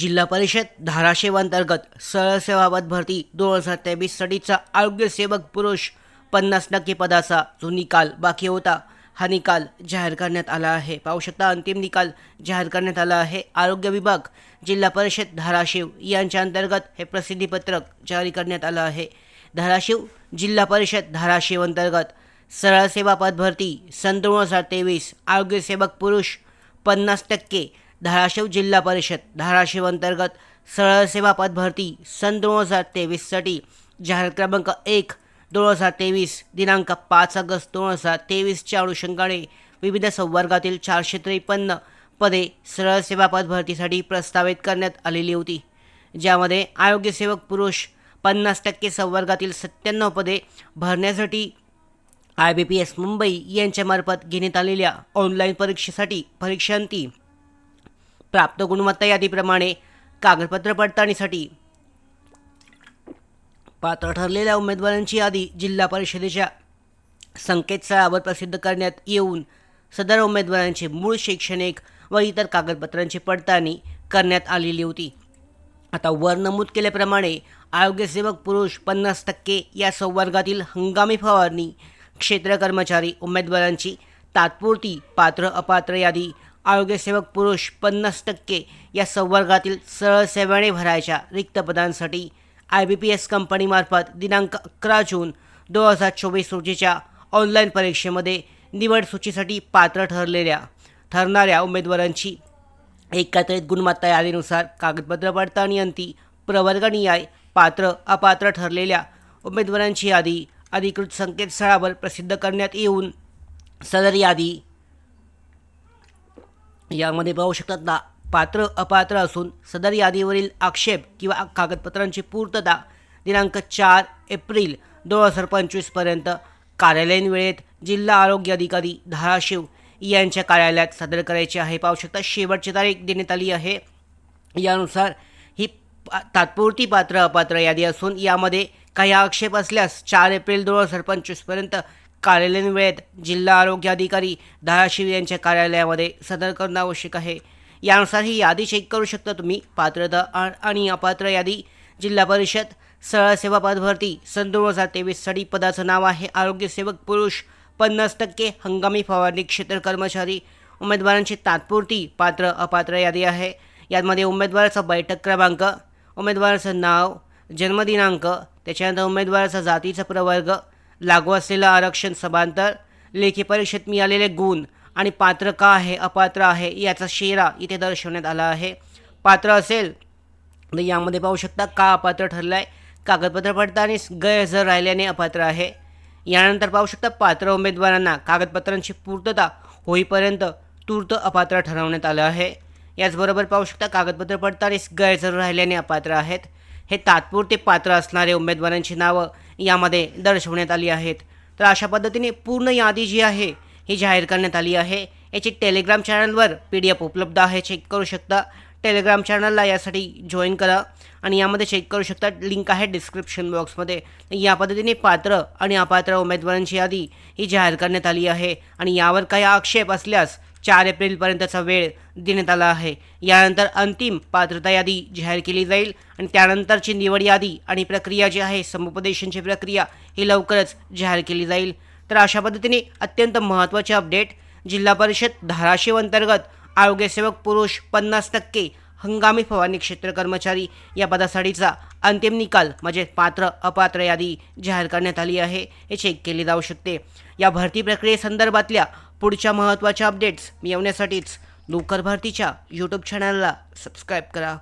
जिल्हा परिषद धाराशिव अंतर्गत सरसेवापद भरती दोन हजार तेवीससाठीचा आरोग्यसेवक पुरुष पन्नास टक्के पदाचा जो निकाल बाकी होता हा निकाल जाहीर करण्यात आला आहे. पाहू शकता अंतिम निकाल जाहीर करण्यात आला आहे. आरोग्य विभाग जिल्हा परिषद धाराशिव यांच्या अंतर्गत हे प्रसिद्धीपत्रक जारी करण्यात आलं आहे. धाराशिव जिल्हा परिषद धाराशिव अंतर्गत सरळ सेवा पद भरती सन दोन हजार तेवीस आरोग्यसेवक पुरुष पन्नास टक्के धाराशिव जिल्हा परिषद. धाराशिव अंतर्गत सरळ सेवा पदभरती सन दोन हजार तेवीससाठी जाहीर क्रमांक एक दोन हजार तेवीस दिनांक पाच ऑगस्ट दोन हजार तेवीसच्या अनुषंगाने विविध संवर्गातील चारशे त्रेपन्न पदे सरळ सेवा पदभरतीसाठी प्रस्तावित करण्यात आलेली होती. ज्यामध्ये आरोग्यसेवक पुरुष पन्नास टक्के संवर्गातील सत्त्याण्णव पदे भरण्यासाठी I B P S Mumbai यांच्यामार्फत घेण्यात आलेल्या ऑनलाईन परीक्षेसाठी परीक्षांती प्राप्त गुणवत्ता यादीप्रमाणे कागदपत्र पडताळणीसाठी. पात्र ठरलेल्या उमेदवारांची यादी जिल्हा परिषदेच्या संकेतस्थळावर प्रसिद्ध करण्यात येऊन सदर उमेदवारांचे मूळ शैक्षणिक व इतर कागदपत्रांची पडताळणी करण्यात आलेली होती. आता वर नमूद केल्याप्रमाणे आरोग्यसेवक पुरुष पन्नास टक्के या संवर्गातील हंगामी फवारणी क्षेत्र कर्मचारी उमेदवारांची तात्पुरती पात्र अपात्र यादी आरोग्यसेवक पुरुष पन्नास टक्के या संवर्गातील सरळ सेवाने भरायच्या रिक्त पदांसाठी आय बी पी एस कंपनीमार्फत दिनांक अकरा जून दोन हजार चोवीस रोजीच्या ऑनलाईन परीक्षेमध्ये निवड सूचीसाठी पात्र ठरलेल्या ठरणाऱ्या उमेदवारांची एकत्रित गुणवत्ता यादीनुसार कागदपत्र पडताळणी अंती प्रवर्ग पात्र अपात्र ठरलेल्या उमेदवारांची यादी अधिकृत संकेतस्थळावर प्रसिद्ध करण्यात येऊन सदर यादी यामध्ये पाहू शकतात ना पात्र अपात्र असून सदर यादीवरील आक्षेप किंवा कागदपत्रांची पूर्तता दिनांक चार एप्रिल दोन हजार पंचवीसपर्यंत कार्यालयीन वेळेत जिल्हा आरोग्य अधिकारी धाराशिव यांच्या कार्यालयात सादर करायची आहे. पाहू शकता शेवटची तारीख देण्यात आली आहे. यानुसार ही पा- तात्पुरती पात्र अपात्र यादी असून यामध्ये काही आक्षेप असल्यास चार एप्रिल दोन हजार पंचवीसपर्यंत कार्यालयीन वेळेत जिल्हा आरोग्य अधिकारी धाराशिव यांच्या कार्यालयामध्ये सदर करणं आवश्यक आहे. यानुसार ही यादी चेक करू शकता तुम्ही. पात्रता आणि अपात्र यादी जिल्हा परिषद सरळ सेवा पदभरती सन दोन हजार तेवीससाठी पदाचं नाव आहे. आरोग्यसेवक पुरुष पन्नास टक्के हंगामी फवारणी क्षेत्र कर्मचारी उमेदवारांची तात्पुरती पात्र अपात्र यादी आहे. यामध्ये उमेदवाराचा बैठक क्रमांक उमेदवाराचं नाव जन्मदिनांक त्याच्यानंतर उमेदवाराचा जातीचा प्रवर्ग लागू असलेलं आरक्षण सभांतर लेखी परीक्षेत मिळालेले गुण आणि पात्र का आहे अपात्र आहे याचा शेरा इथे दर्शवण्यात आला आहे. पात्र असेल तर यामध्ये पाहू शकता का अपात्र ठरलं आहे कागदपत्र पडताळणी गैरहजर राहिल्याने अपात्र आहे. यानंतर पाहू शकता पात्र उमेदवारांना कागदपत्रांची पूर्तता होईपर्यंत तूर्त अपात्र ठरवण्यात आलं आहे. याचबरोबर पाहू शकता कागदपत्र पडताळणीस गैरहजर राहिल्याने अपात्र आहेत. हे तात्पुरते पात्र असणारे उमेदवारांची नावं यामध्ये दर्शवण्यात आली आहेत. तर अशा पद्धतीने पूर्ण यादी जी आहे ही जाहीर करण्यात आली आहे. याची टेलिग्राम चॅनलवर पी डी एफ उपलब्ध आहे. चेक करू शकता. टेलिग्राम चॅनलला यासाठी जॉईन करा आणि यामध्ये चेक करू शकता. लिंक आहे डिस्क्रिप्शन बॉक्समध्ये. या पद्धतीने पात्र आणि अपात्र उमेदवारांची यादी ही जाहीर करण्यात आली आहे. आणि यावर काही आक्षेप असल्यास चार एप्रिलपर्यंतचा वेळ देण्यात आला आहे. यानंतर अंतिम पात्रता यादी जाहीर केली जाईल आणि त्यानंतरची निवड यादी आणि प्रक्रिया जी आहे समुपदेशनची प्रक्रिया ही लवकरच जाहीर केली जाईल. तर अशा पद्धतीने अत्यंत महत्त्वाचे अपडेट जिल्हा परिषद धाराशिव अंतर्गत आरोग्यसेवक पुरुष पन्नास टक्के हंगामी फवारणी क्षेत्र कर्मचारी या पदासाठीचा अंतिम निकाल म्हणजे पात्र अपात्र यादी जाहीर करण्यात आली आहे. हे चेक केले जाऊ शकते. या भरती प्रक्रियेसंदर्भातल्या पुढच्या महत्त्वाच्या अपडेट्स मिळवण्यासाठीच नोकर भरतीच्या यूट्यूब चॅनलला सबस्क्राईब करा.